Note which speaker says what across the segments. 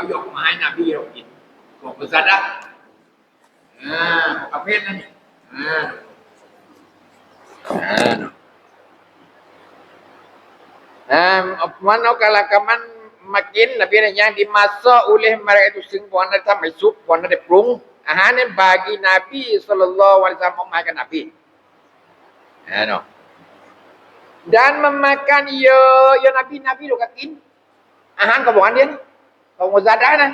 Speaker 1: เขายกมาให้นบีเรากินบอกกุศลนะอ่าประเภทนั้นนี่อ่าอ่า
Speaker 2: Nah, man au kala kaman makin nabi yang dimasa oleh mereka itu sing puan ada tambah sup puan ada prung ahan ni bagi nabi sallallahu alaihi wasallam memakan nabi ya no dan memakan yo yo nabi nabi lo kakin ahan kau bukan dia ni kau muzada nah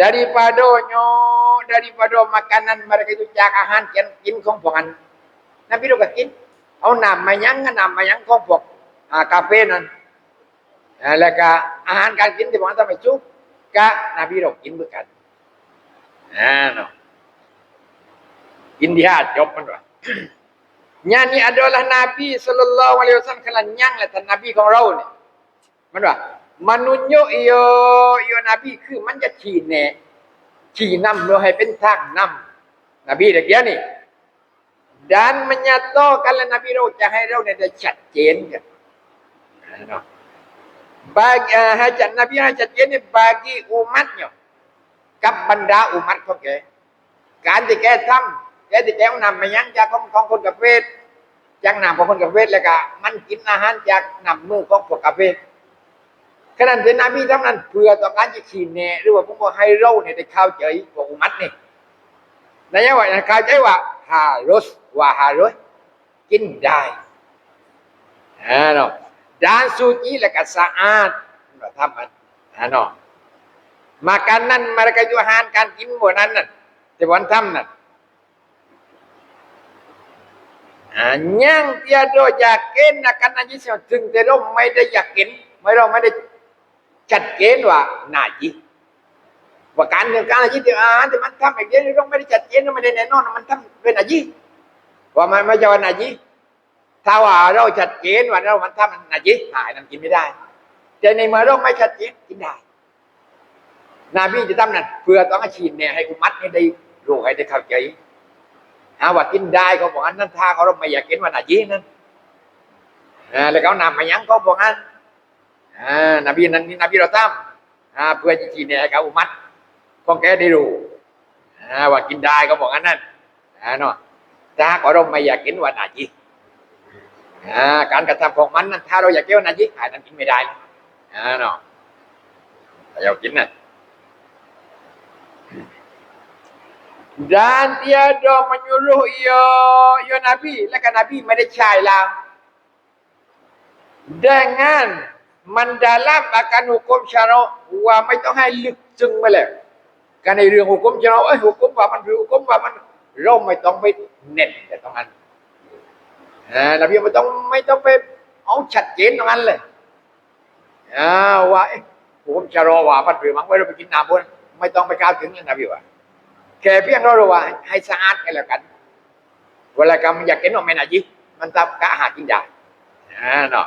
Speaker 2: daripada nyo daripada makanan mereka itu jak ahan kian kin kong bukan nabi lo kakin au nam mayang nam mayang kong bukan อ่ากาเฟ่นั้นอ่าแล้วก็อาหารการกินที่ผมทำให้ชุบกะนบีเรากินเหมือนกันอ่าเนาะกินที่ห้าจบมันว่า Nyanyi adalah Nabi sallallahu alaihi wasallam kalau nyang lah tan Nabi ของเราเนี่ย มนว่ามันนุ่ยโยโยนบีคือมันจะฉีดแน่ฉีดนำเราให้เป็นทางนำนบีเด็กเดียนี่ dan menyatakan Nabi เราจะให้เราเนี่ยได้ชัดเจนกัน Ano? Bagi uh, hajat Nabi hajat dia ni bagi umatnya. กับบรรดาอุมัตของแกการที่แกทำแกที่แกนำมายังจากของของคนกับเวทจากนำของคนกับเวทแล้วก็มันกินอาหารจากนำมือของพวกกับเวท ขนาดเป็นน้ามีเท่านั้นเพื่อต้องการจะขีดแน่หรือว่าผมก็ให้เราเนี่ยได้ข้าใจว่าอุมัดเนี่ยนายว่าเข้าใจว่าฮารสว่าฮารสกินได้ฮะเนาะด้านสูจีและก็สะอาดเราทำมันฮะเนาะมาการนั่นมารการยุหานการกินหมดนั้นน่ะแต่วันทำน่ะ yang tiada yakin รนี้ najisnya. ร่มไม่ได้อยากกินไม่รอดไม่ได้ จัดเกณฑ์ว่านาจิว่าการเรื่องการนาจิที่อาหารที่มันทำอย่างนี้เราไม่ได้จัดเกณฑ์ไม่ได้แน่นอนมันทำเป็นนาจิว่ามันไม่ใช่ว่านาจิถ้าว่าเราชัดเจนว่าเรามันทำนาจิหายนั่นกินไม่ได้ แต่ในเมื่อเราไม่ชัดเจนกินได้นาบีจะทำนั่นเพื่อต้องอาชีพเนี่ยให้กุมัดให้ได้รู้ให้ได้เข้าใจหาว่ากินได้เขาบอกงั้นนั่นถ้าเขาเราไม่อยากกินว่านาจินั่นแล้วเขานำมายังเขาบอกงั้น นบีนั้นนี่นาบีเราทำอ่าเพื่อจะชีเนี่ยให้เขาอุมัดของแกได้รู้ว่ากินได้เขาบอกงั้นนั่นเนาะถ้าเขาเราไม่อยากกินว่านาจิอ่าการกระทำของมันนั้นถ้าเราอยากเกี่ยวนาจิขายนั้นกินไม่ได้อ่าเนาะแต่เรากินน่ะ dan tiada menyuruh ya ya nabi และ ก็นบีไม่ได้ใช้เรา dengan mendalam akan hukum syarak ว่าไม่ต้องให้ลึกซึ้งไปเลยการในเรื่องหุกมชาระเอ้ยหุกมว่ามันคือหุกมว่ามันเราไม่ต้องไปเน้นแต่ตรงนั้นอ่านบีไม่ต้องไม่ต้องไปเอาชัดเจนตรงนั้นเลยอ่าว่าเอ๊ะผมจะรอว่าพันผือมั้งไว้เราไปกินน้ำบนไม่ต้องไปกล่าวถึงเลยนบีว่าแค่เพียงเรารู้ว่าให้สะอาดกันแล้วกัน เวลากรรมอยากกินว่าไม่น่ายิมันทำกะหากินได้อ่าเนาะ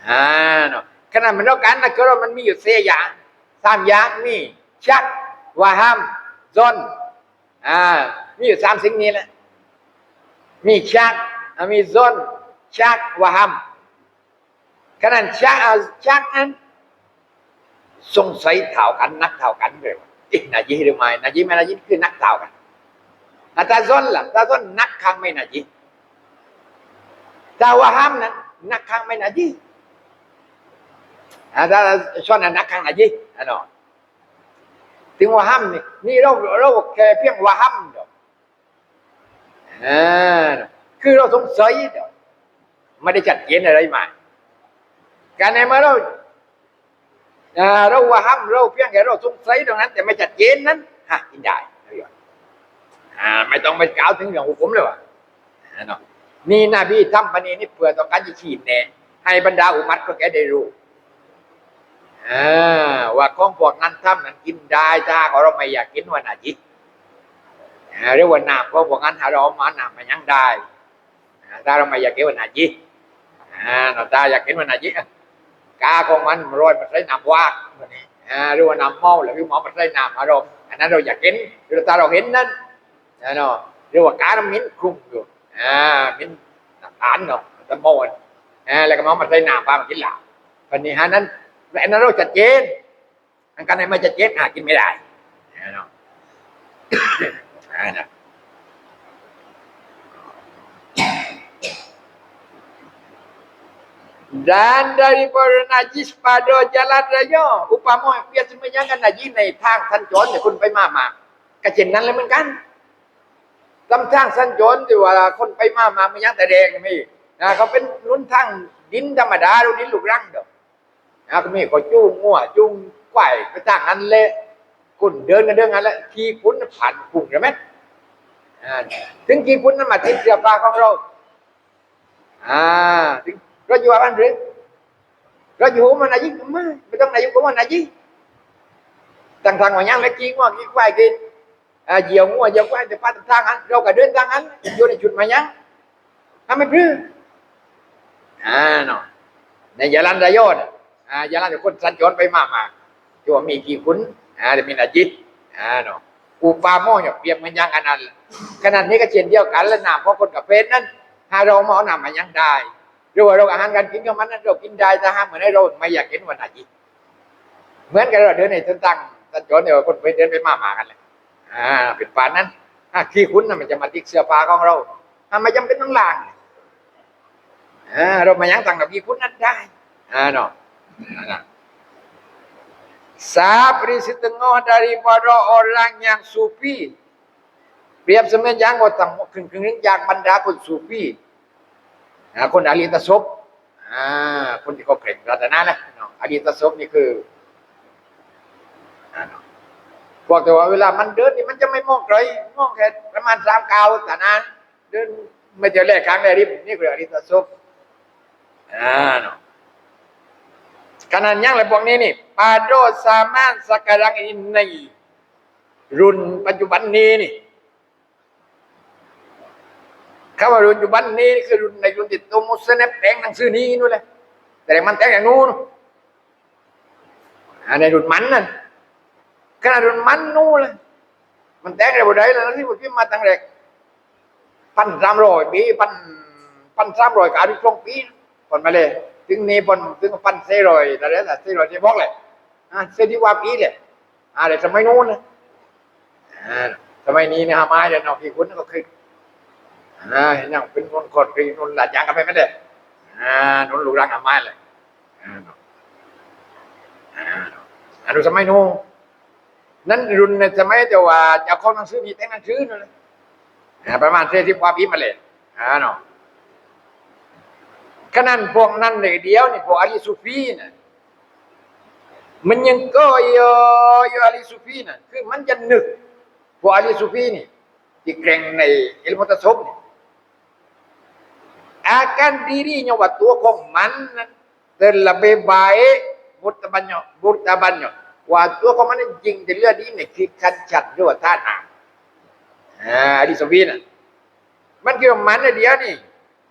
Speaker 2: ะทังกับทั้งหมดการเราวาหัมวานาจีนะทำไม่ได้เราแค่เพียงวาหัมนานาจีอะไรวาหัมนะนำนักความดีกว่าไม่นาวานาจีนะอ่าเนาะขณะมันเราการนะก็มันมีอยู่เสียอย่างสามอย่างมีชักวาหัมจนอ่ามีอยู่สามสิ่งนี้แหละมีชักมีซนชักวะฮัมขณะชักชักนั้นสงสัยเท่ากันนักเท่ากันเลยอีกนาจีหรือไม่นาจีไม่นาจีคือนักเท่ากันแต่ซนล่ะถ้าซนนักข้างไม่นาจีถ้าวะฮัมนั้นนักข้างไม่นาจี ถ้าซนนั้นนักข้างนาจีอะเนาะถึงวะฮัมนี่นี่เราเราแค่เพียงวะฮัมเดียวอ่าคือเราสงสัยเดี๋ยวไม่ได้จัดเกณฑ์อะไรมาการในเมื่อเราอ่าเราว่าห้ามเราเพียงแค่เราสงสัยตรงนั้นแต่ไม่จัดเกณฑ์นั้นฮะกินได้อ่าไม่ต้องไปกล่าวถึงเรื่องหุกมเลยว่ะอ่าเนาะนี่นาบีทำปณีนี่เพื่อต้องการจะฉีดแน่ให้บรรดาอุมัตก็แกได้รู้ ว่าของพวกนั้นทำนั้นกินได้ถ้าเราไม่อยากกินวันอาทิตย์เรียกว่าน้ำของพวกนั้นถ้าเราเอามาน้ำมันยังได้อ่าถ้าเราไม่อยากกินวันอาทิตย์อ่าเราถ้าอยากกินวันอาทิตย์กาของมันมันโรยมันใส่น้ำว่าเรียกว่าน้ำเมาหรือหมอมันใส่น้ำอารมณ์อันนั้นเราอยากกินหรือถ้าเราเห็นนั้นนะเนาะเรียกว่ากาน้ำมิ้นคลุ้มอยู่อ่ามิ้นน้ำตาลเนาะตะโมนอ่าแล้วก็มอมันใส่น้ำปลามากินหลับวันนี้ฮะนั้น อันนั้นเราจัดเจนอันการไหนไม่จัดเจนหากินไม่ได้นะเนาะอ่านะ Dan daripada najis pada jalan raya Upama biasa menyangka najis ในทางสัญจรเนี่ยคุณไปมามาก็เช่นนั้นเลยเหมือนกันลำทางสัญจรที่ว่าคนไปมามาไม่ยังแต่แดงไม่นะเขาเป็นลุ้นทางดินธรรมดาหรือดินลูกรังเด้อ นะก็มีก็จูงงัวจูงควายไปจ้างนั้นเละคุณเดินกันเดินกันแล้วขี่คุณผ่านกลุ่มใช่ไหมถึงขี่คุณนั้นมาติดเสื้อผ้าของเราอ่าถึงเราอยู่บ้านหรือเราอยู่มันอายุมาไม่ต้องอายุก็มันอายุต่างทางว่ายังแล้วขี่งัวขี่ควายกินอ่าเหยี่ยวงัวเหยี่ยวควายแต่ป้าทางนั้นเราก็เดินทางนั้นอยู่ในชุดมายังทำไมพรื้อ่าเนาะในยาลันดายอด อ่ายาลาจะคนสัญจรไปมากมาที่ว่ามีกี่คุณอ่าเดี๋ยวมีนาจิตอ่าเนาะอุปาโมเนี่ยเปรียบเหมือนอย่างอันนั้นขนาดนี้ก็เช่นเดียวกันแล้วน้ำเพราะคนกับเพนนั้นถ้าเรามาเอาน้ำมายังได้หรือว่าเราอาหารการกินกับมันนั้นเรากินได้แต่ห้ามเหมือนให้เราไม่อยากกินวันอาทิตย์เหมือนกันเราเดินในเส้นทางสัญจรเนี่ยคนไปเดินไปมามากันเลยอ่าเป็นปานนั้นถ้าขี้คุณน่ะมันจะมาติดเสื้อผ้าของเราถ้าไม่จำเป็นต้องล้างอ่าเรามายังต่างกับขี้คุณนั้นได้อ่าเนาะ Sabri setengah daripada orang yang sufi. Priap semenjang otang keng-keng yang benda คนสุฟีนะคนอริตศพอ่าคนที่เขาเข่งรัตนะนะเนาะอริตศพนี่คืออ่าเนาะบอกแต่ว่าเวลามันเดินนี่มันจะไม่มองไกลมองแค่ประมาณสามก้าวแต่นั้นเดินไม่เจอแรกครั้งแรกนี่นี่คืออริตศพอ่าเนาะ Karena yang lebong ini pada zaman sekarang ini run ปัจจุบันนี้นี่คำว่ารุ่นปัจจุบันนี้คือรุ่นในรุ่นติดตัวมุสลิมแต่งหนังสือนี้นู่นเลยแต่มันแต่งอย่างนู้นอันในรุ่นมันนั่นขนาดรุ่นมันนู่นเลยมันแต่งอะไรบ่ได้แล้วที่ผมพิมพ์มาตั้งแต่พันสามร้อยปีพันพันสามร้อยกาสิบสองปีก่อนมาเลย ถึงนี้บนถึงพันเซรอยแต่แล้วแต่เซรอยที่บอกเลยอ่าเซที่ว่าปีเลยอ่าเดี๋ยวสมัยนู้นนะอ่าสมัยนี้นี่ยฮามาเดี๋ยวนอกพี่คุณก็คืออ่าเห็นอย่างเป็นคนคนคือนุ่นหลานยางกันไปไม่ได้อ่านุ่นลูกรังฮามาเลยอ่าอ่าดูสมัยนู้นนั้นรุ่นในสมัยแต่ว่าจะเข้าหนังสือมีแต่หนังสือนั่นเลยประมาณเซที่ว่าปีมาเลยอ่าเนาะ ขนั้นพวกนั้นเลยเดียวนี่พวกอาลีซูฟีน่ะมันยังก็ยอยอาลีซูฟีน่ะคือมันจะหนึกพวกอาลีซูฟีนี่ที่แข่งในเอิลมุตะซบนี่อาการดีๆเนว่าตัวของมันนั้นเดินละเบบายบุตรบัญญบุตรบัญญว่าตัวของมันจริงแต่เรื่องนี้เนี่ยคือขันฉัดด้วยท่าทางอาลีซูฟีน่ะมันเกี่ยวมันเดียวนี่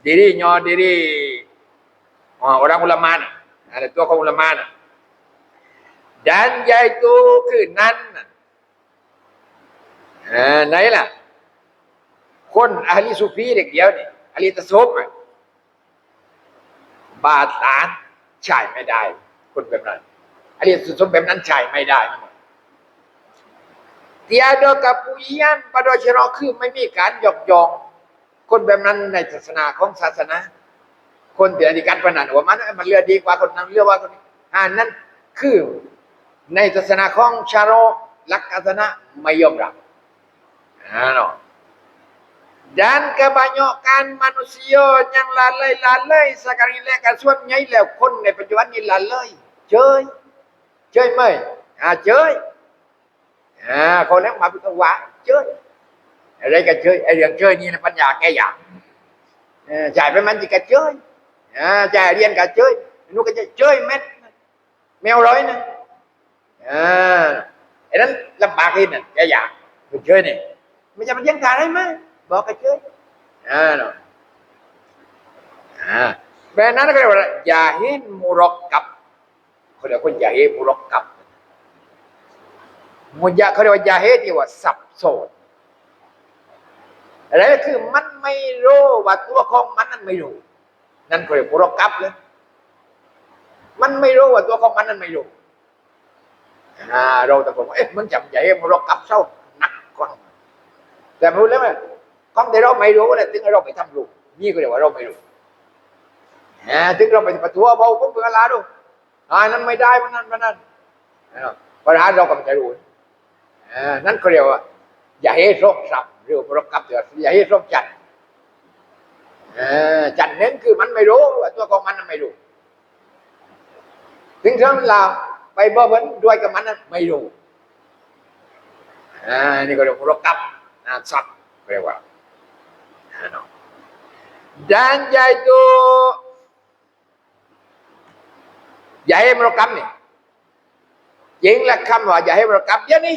Speaker 2: Dirinya diri oh, orang ulama nak. Ada tu orang ulama nak. Dan iaitu kenan. Ha, nailah. Kon ahli sufi dia dia ni. Ahli tasawuf. บาตานใช่ไม่ได้ คนแบบนั้นอันนี้สุดแบบนั้นใช่ไม่ได้ Tiada kepujian pada syirak คือไม่มีการยกยอง คนแบบนั้นในศาสนาของศาสนา คนที่อธิการพนันว่ามันมันเลือดีกว่าคนนั้นเลือว่าคนนี้อ่านั้นคือในศาสนาของชาโรลักศาสนาไม่ยอมรับอ่าเนาะ Dan kebanyakan manusia yang lalai-lalai sekarang ini kan suam nyai lah kon ในปัจจุบันนี้ lalai เจยเจยไหมอ่าเจย อะไรก็เจยไอ้เรื่องเจยนี่นะปัญญาแก้ยากเออจ่ายไปมันจะก็เจยอ่าจ่ายเรียนก็เจยนู้นก็จะเจยเม็ดแมวร้อยนะอ่าไอ้นั้นลำบากเองน่ะแก้ยากเจยนี่ไม่จะมันยังถ่ายได้ไหมบอกกันเฉยอ่าเนาะอ่าแบบนั้นก็เรียกว่ายาเฮินมุรอกกับเขาเรียกว่ายาเฮินมุรอกกับมุญยาเขาเรียกว่ายาฮิที่ว่าสับสน อะไรก็คือมันไม่รู้ว่าตัวของมันนั้นไม่รู้ นั่นเขาเรียกมุรกับเลยมันไม่รู้ว่าตัวของมันนั้นไม่รู้อ่าเราตะโกนว่าเอ๊ะมันจำยาฮิมุรอกกับเศร้านักกว่าแต่ไม่รู้แล้วไหมของที่เราไม่รู้เนี่ยถึงเราไปทำลูกนี่ก็เรียกว่าเราไม่รู้ถึงเราไปปะท้วเบาก็เบื่อลาดูอ่านั้นไม่ได้มันนั้นมันนั้นปัญหาเราก็ไม่รู้อ่านั่นก็เรียกว่า อย่าให้โรคสับเรื่องรบกับเดือดอย่าให้โรคจันจันเน้นคือมันไม่รู้ว่าตัวของมันไม่รู้ถึงเรื่อเราไปบ่เบิ้ลด้วยกับมันนั้นไม่รู้นี่ก็เรียกรบกับนะสับเรียกว่าดันใจตัวอย่าให้มรกรรมเนี่ยยิงละคำว่าอย่าให้มรกรรมเยอะนี่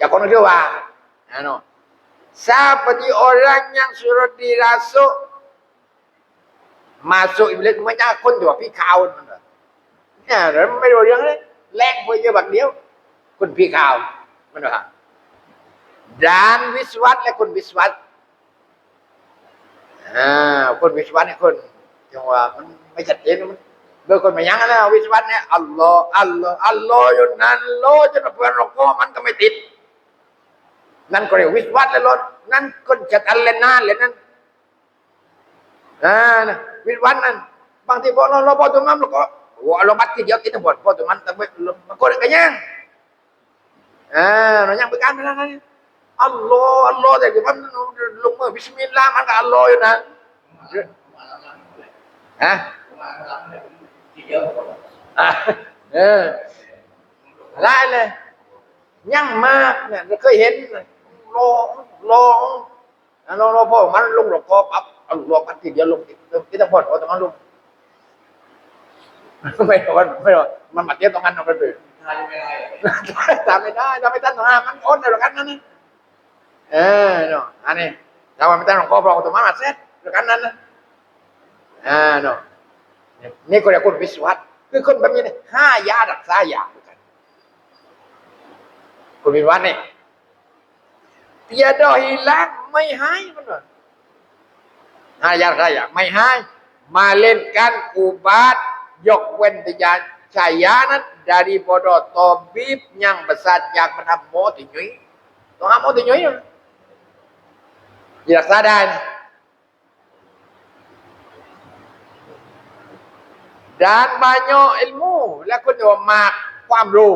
Speaker 2: จากคนเรียกว่าอ่าเนาะ seperti orang yang suruh dirasuk masuk iblis ไม่ใช่คนที่ว่าพี่ขาวมันเหรอเนี่ยแล้วไม่รู้เรื่องเลยแรงไปเยอะแบบเดียวคนพี่ขาวมันเหรอ dan wiswat และคนวิสวัตอ่าคนวิศวะเนี่ยคนจังว่ามันไม่ชัดเจนมันโดยคนไม่ยั้งแล้ววิศวะเนี่ยอัลลอฮ์อัลลอฮ์อัลลอฮ์อยู่นั่นโลจนเพื่อนเราก็มันก็ไม่ติด นั่นก็เรียกวิศวะเลยรถนั่นคนจะตันเลนนานเลยนั่นอ่านะวิศวะนั่นบางทีพอเราเราพอตรงนั้นเราก็โอ้เราบัดทีเดียวติดทั้งหมดพอตรงนั้นแต่ไม่มันก็กันยังอ่าเรายังไปการไม่ได้นะอัลลอฮ์อัลลอฮ์แต่ที่มันลงมือบิสมิลลาห์มันก็อัลลอฮ์อยู่นะฮะอะเออได้เลยยั่งมากเนี่ยเราเคยเห็น รอรอรอรองพ่อมันลงหลอกคอปั๊บเอาหลอกปัดทีเดียวลงที่ต้องพอดเอาตรงนั้นลงไม่หรอกไม่หรอกมันมาเตี้ยตรงนั้นเอาไปเลยตามไม่ได้ตามไม่ทันตรงนั้นมันโอนในหลักนั้นนะเออเนาะอันนี้เราไม่ต้องหลวงพ่อพระองค์ตัวมาเสร็จแล้วกันนั้นนะอ่าเนาะนี่ก็เรียกคนวิศวัตคือคนแบบนี้ห้ายารักษายาด้วยกันคนวิศวัตเนี่ย เตียดอฮิลักไม่หายมันว่าห้ายารักษายาไม่หายมาเล่นกันอุบาทยกเว้นแต่ยาชายานั้น dari bodoh tabib yang besar yang menang mo tinyui ต้องหาหมอติ nyui รักษาได้นะ dan banyak ilmu และคนที่ว่ามากความรู้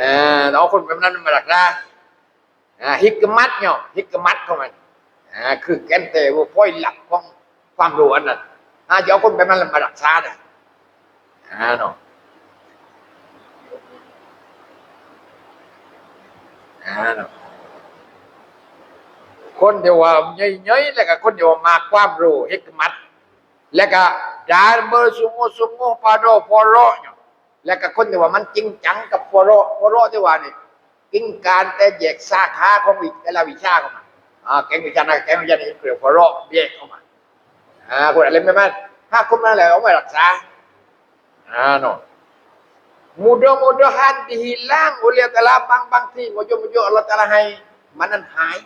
Speaker 2: อ่าเอาคนแบบนั้นมารักษาอ่า ฮิกมัตเนาะฮิกมัตของมันอ่าคือแกนเตว่าพ่อยหลักของความรู้อันนั้นอ่าจะเอาคนแบบนั้นมารักษาได้อ่าเนาะอ่าเนาะคนที่ว่าใหญ่ๆแล้วก็คนที่ว่ามากความรู้ฮิกมัตแล้วก็ดานเบอร์สุงสุงปาโรปอโรเนี่ยแล้วก็คนที่ว่ามันจริงจังกับปอโรปอโรที่ว่านี่ กิงการแต่แยกสาขาของวิแต่ละวิชาเข้ามาอ่าแกงวิชานะแกงวิชานี่เรียกปอโรแยกเข้ามาอ่าคนอะไรไม่แม่นถ้าคนนั้นแหละเอาไม่รักษาอ่าเนาะ mudah-mudahan dihilang oleh Allah bang-bang si mujuk-mujuk Allah Taala hai manan hai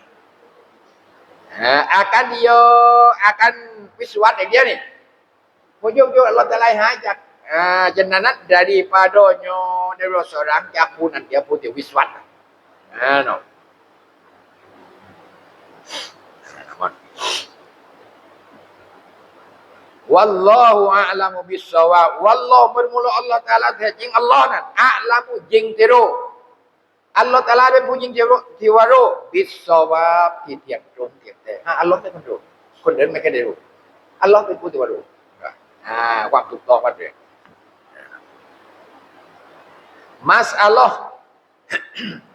Speaker 2: ha, akan dia akan wiswat dia ni mujuk-mujuk Allah Taala hai jak ha, jenanat daripadanya dari seorang jakunan dia putih wiswat ha, no. Wallahu a'lamu bissawab. Wallahu bermula Allah Taala tha jing Allah nan a'lamu jing tiru. Allah Taala เป็นผู้ยิงที่รู้ที่ว่ารู้บิสซาวาบที่เที่ยงตรงเที่ยงแท้ฮะอัลลอฮ์เป็นคนรู้คนอื่นไม่เคยได้รู้อัลลอฮ์เป็นผู้ที่ว่ารู้อ่าความถูกต้องมันเป็นมัสอัลลอฮ์คือมีมัสอัลลอฮ์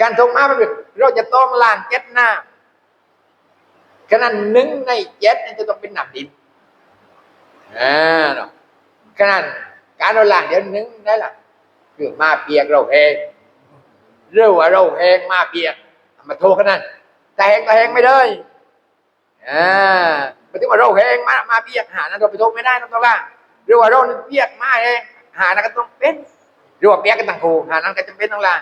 Speaker 2: การาไปจงหมูนั้นยังเลยเรานั้นจะต้องล้างเมื่อยังเรากมาการถูกมาเป็นเราจะต้องล้างเจ็ดหน้าขนาดหนึ่งในเจ็ดจะต้องเป็นหนักดินอ่าเนาะขนาดการเราล้างเดี๋ยวนึงได้ละคือมาเปียกเราแหงเรื่องว่าเราแหงมาเปียก มาโทรขนาดแต่แหงก็แหงไม่ได้อ่าปฏิว่าเราแหงมามาเปียกหานั้นเราไปโทรไม่ได้ต้องต้องล่างหรือว่าเราเปียกมาแหงหานั้นก็ต้องเป็นหรือว่าเปียกกันต่างคูหานั้นก็จำเป็นต้องล่าง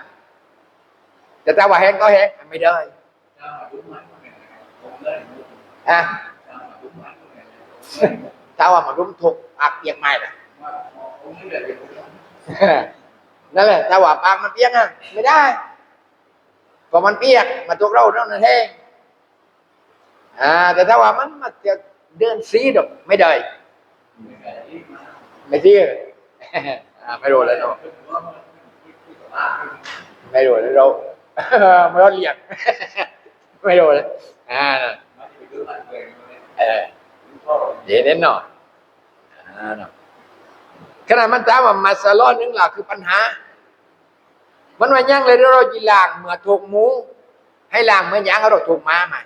Speaker 2: แต่ถ้าว่าแหงก็แหงไม่ได้
Speaker 1: Sao mà đúng mạnh của mẹ? Không lấy được.
Speaker 2: อะ
Speaker 1: Sao mà đúng mạnh của mẹ?
Speaker 2: ถ้าว่ามันรุมทุกอักเปียกไม่ล่ะ
Speaker 1: Mà không lấy được thì không.
Speaker 2: นั่นแหละถ้าว่าปากมันเปียกอะไม่ได้เพราะมันเปียกมาตัวเราเรานั่นแห้งอ่าแต่ถ้าว่ามันมาจะเดินซีดอกไม่ได้
Speaker 1: Mẹ cái ý mà.
Speaker 2: ไม่ซีอ่าไม่รู้แล้วเนาะ
Speaker 1: Không có. Không có.
Speaker 2: ไม่รู้แล้วเรา ไม่รู้เรียกไม่รู้เลยอ่า
Speaker 1: Mà thì cứ mạnh về mà mẹ.
Speaker 2: เออ
Speaker 1: Đúng rồi.
Speaker 2: เดี๋ยวนี้เนาะอ่าเนาะขนาดมันถามว่ามาสลอนึงล่ะคือปัญหา มันว่ายังเลยเราจีล่างเมื่อถูกหมูให้ล่างเมื่อยังเราถูกม้ามา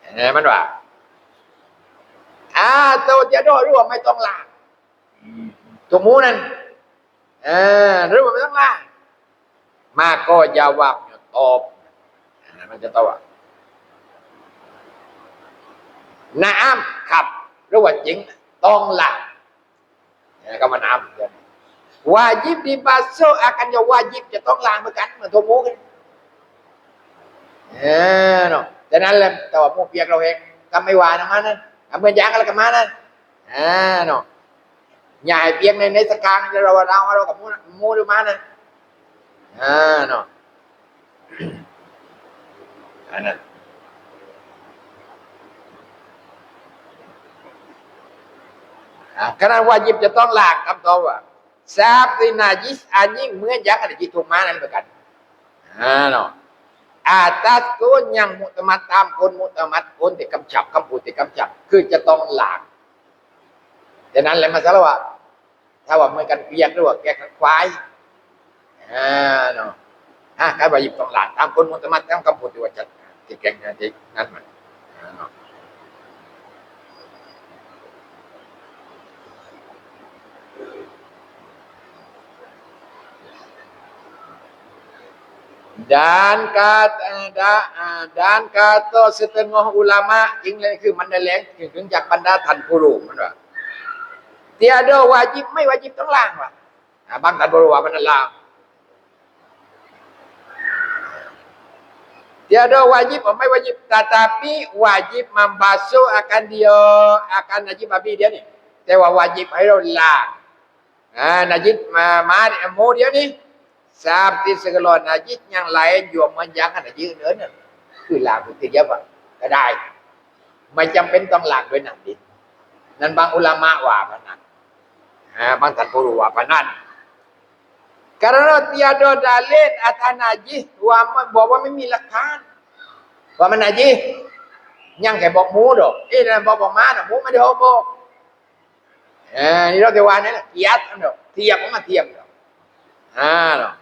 Speaker 2: เห็นไหมมันว่าอ่าตัวจะโดรู้ว่าไม่ต้องล่าง
Speaker 1: Ừ.
Speaker 2: ถูกหมูนั่นเออรู้ว่าไม่ต้องล่าง มาก็ยาวาบตอบมันจะตอบว่าน้ำครับหรือว่าจริงต้องล่างเนี่ก็มาน้ำวาจิบดีบาโซอากันจะวาจิบจะต้องล้างเหมือนกันเหมือนตัวมูกันเออเนาะดังนั้นแหละแต่ว่าหมูเปียกเราเองก็ไม่ว่านะมันนะเอาเหมือนยางอะไรกันมานะอ่าเนาะใหญ่เปียกในในสกางเราเราเรากับมูนมูหรือมานะ อ่าเนาะอันนั้นอะขณะวาจิบจะต้องล้างคำตอบว่าซาบตินาจิสอันยิ่งเหมือนยักษ์อะไรที่ถูกมานั่นเหมือนกันอ่าเนาะอาตัสกุนยังมุตมัดตามคนมุตมัดคนที่กำจับคำพูดที่กำจับ คือจะต้องล้างดังนั้นแหละมาสารว่าถ้าว่าเหมือนกันเปียกหรือว่าแกงควาย อ่าเนาะอะการวาจิบต้องหลางตามคนมุตมัดตามคำพูดที่ว่าจะที่แกงนั่นที่นั่นมันอ่าเนาะ Dan kata da- dan kata setengah ulama jinglah คือมันได้แรงถึงจากบรรดาท่านผู้รู้มันว่า tiada wajib ไม่วาจิบต้องล้างว่ะบางท่านผู้รู้ว่ามันนั่นล้าง tiada wajib ไม่วาจิบ tetapi wajib membasuh akan dia akan najis babi dia ni แต่ว่า wajib ให้เราล้างอ่า najis มามาหมูเดียวนี่ Seperti segala najis yang lain juga menjangan najis nữa nè. Cứ làm được thì apa? Cái đài. Mà chăm bên ต้อง làm ด้วยนั่นดินั่น Kerana tiada dalil atas najis wama bawa memilakan. Wama najis. Yang bok bawa mulu. Eh, dalam bawa mana? Mulu mana hobo? Eh, ni dah kewan ni lah. Tiap kan dah. Tiap pun tiap dah. Haa dah.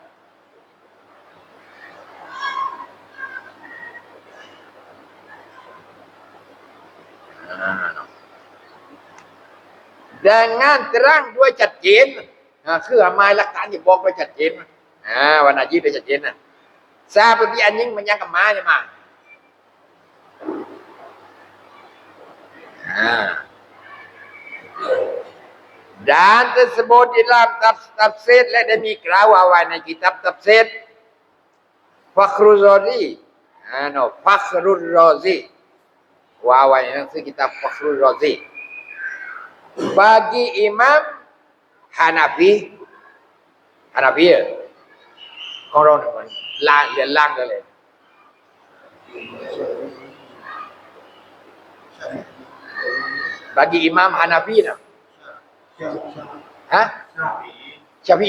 Speaker 2: Dengan terang dua cat ด้บอกเออนี่เราจะว่านี่แหละเทียบอันเดียวเทียบมันมาเทียบเดียวอ่าเนาะแต่งานตรังด้วยชัดเนอ่าคือหมายหลักฐานที่บอกไว้ชัดเจนอ่าวันอาทิตย์ได้ชัดเจนนะทราบว่าพี่อันยิ่งมันยังกับมาเนี่ยมาอ่า Dan tersebut di dalam tafs- tafsir และได้มีกล่าวเอาไว้ในกิ ฮานาฟีฮานาฟีของเราเนี่ยมันล่างเรียนล่างกันเลยบากีอิหม่ามฮานาฟีนะฮะชาฟี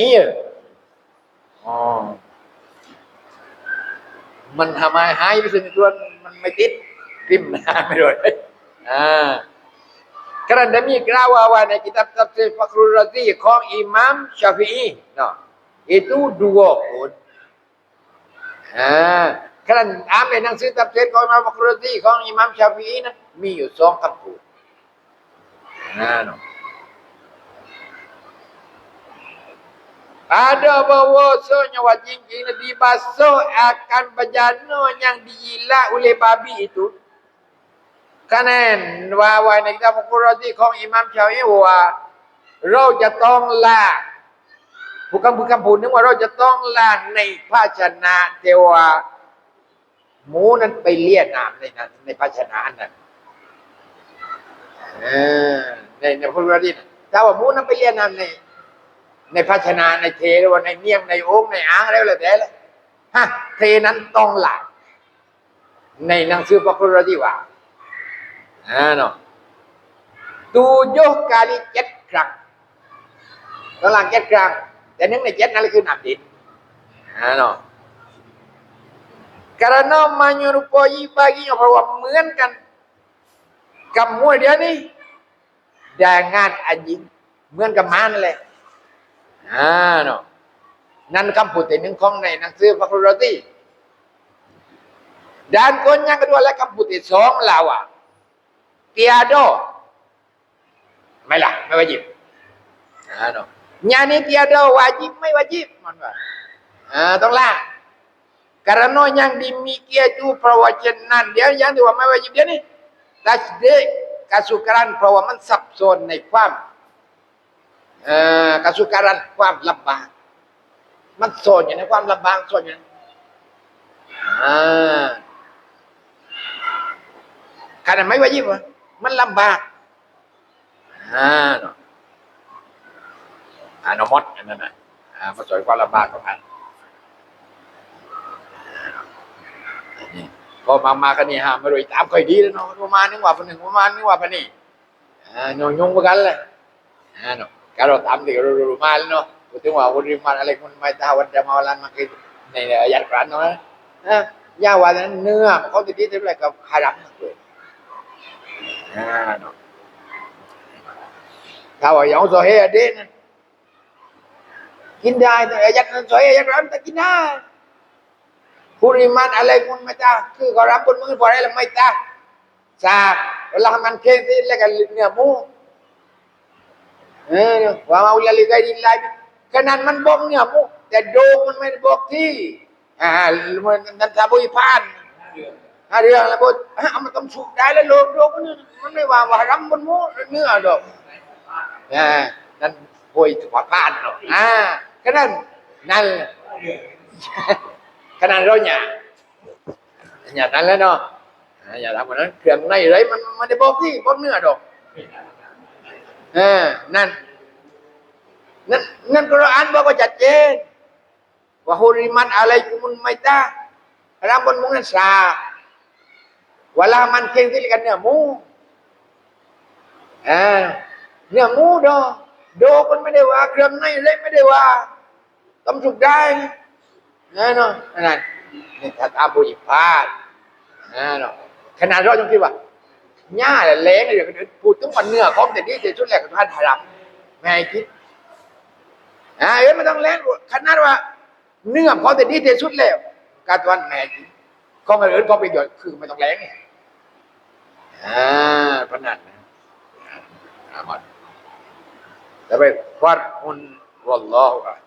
Speaker 2: อ๋อมันทำไมหายไปสิ่งตัวมันไม่ติดริมนะไม่โดนอ่า kerana demi kelawawan ใน kitab tafsir Fakhrul Razi ของอิหมัมชาฟีอีเนาะ itu dua pun อ่า kerana อ่านในหนังสือ tafsir ของอิหมัม Fakhrul Razi ของอิหมัมชาฟีอีนะมีอยู่สองคำพูดอ่าเนาะ Ada bahawasanya wajib jika dibasuh akan bejana yang dijilat oleh babi itu. Kanan wa ใน kitab Al-Qur'an ของอิหมัมชาฟีว่าเราจะต้องล้างบุคคลบุคคลพูดนึกว่าเราจะต้องล้างในภาชนะเทว่าหมูนั้นไปเลียน้ำในนั้นในภาชนะนั้นเออในในพระพุทธนี่ถ้าว่าหมูนั้นไปเลียน้ำใน ในภาชนะในเทหรือว่าในเมี่ยงในโอ่งในอ่างอะไรแล้วแต่ละฮะเทนั้นต้องหลักในหนังสือพระคุรที่ว่า เนาะตูโยกาลิเจ็ดครั้งต้องหลังเจ็ดครั้งแต่หนึ่งในเจ็ดนั่นคือน้ำดินอ่าเนาะ karena menyerupai baginya bahwa เหมือนกันกับมวยเดียวนี้แต่งานอันยิงเหมือนกับม้านั่นแหละอ่าเนาะนั่นคำพูดที่หนึ่งของในหนังสือฟักรุรตีด้านคน yang kedua และคำพูดที่สองเราอะ tiada ไม่ล่ะไม่วาจิบอ่าเนาะ nyani tiada wajib ไม่วาจิบมันว่าอ่าต้องละ karena yang demikian itu perwajanan dia yang ที่ว่าไม่วาจิบเดี๋ยวนี้ tasdik kasukaran เพราะว่ามันสับสนในความเอ่อกสุการันความลำบาก มันโซนอยู่ในความลำบากโซนอยู่ในอ่าขนาดไม่ว่ายิ่งวะ มันลำบากอ่าเนาะอ่านมดอันนั้นนะอ่ามาสอนควาลำบากของมันนี่พอมามากันนี่ฮะไม่รู้ตามค่อยดีแล้วเนาะประมาณนึงว่าพันหนึ่งประมาณนึงว่าพันนี่อ่าโยงยงกันเลยอ่าเนาะ Kalau tampil rumah no, itu mah rumah alaikum mai tahawan jamalan makin ในอายัดร้านเนาะนะยาวันนั้นเนื้อเขาติดที่เท่าไรกับฮารัมเลย ถ้าว่าอย่างโซเฮเดนกินได้แต่ยัดนั้นโซเฮอายัดร้านแต่กินได้ผู้ริมันอะไรคุณไม่จ้าคือเขารับบนมือพอได้ล้วไม่จ้าทราบเวลามันเค้งที่แล้วกันเนื้อหมูเออว่ามาอุลาลิกาดินไลขนาดมันบอกเนี่ยมุแต่โดมันไม่บอกที่อ่ามันนันทาบุยพาน ถ้าเรื่องแล้วบอกอะมันต้องสุกได้แล้วโลงโดงมันมันไม่ว่าว่ารับบนมุเนื้อดอกอ่านั่นบุยถอดพานหรอกอ่าขนาดนั่นขนาดเราเนี่ยอย่างนั้นแล้วเนาะอย่าทำแบบนั้นเครื่องในไรมันมันได้บอกที่บอกเนื้อดอกเออนั่นนั่นนั่นกุราอ่านบอกว่าชัดเจนว่าฮุริมันอะไรกุมุนไม่ตารับบนมุงนั้นสา เวลามันเค็งที่กันเนื้อหมูอ่าเนื้อหมูดอโดมันไม่ได้ว่าเครื่องในเลยไม่ได้ว่าต้องสุกได้นะเนาะนั่นนี่ถ้าตามบุญพลาดนะเนาะขนาดเราต้องคิดว่าหญ้าแหละแรงเลยพูดถึงวันเนื้อของแต่นี้เสียชุดแรกกับท่านหารับแม่คิดอ่าเอ้ยมันต้องแรงขนาดว่า เนื้อของแต่นี้เสียชุดแล้วการวันแม่คิดก็มาเอิญก็ไปหยดคือไม่ต้องแรงไง อ่าพนัดนะอามัดแล้วไปฟัดคุณวัลลอฮฺ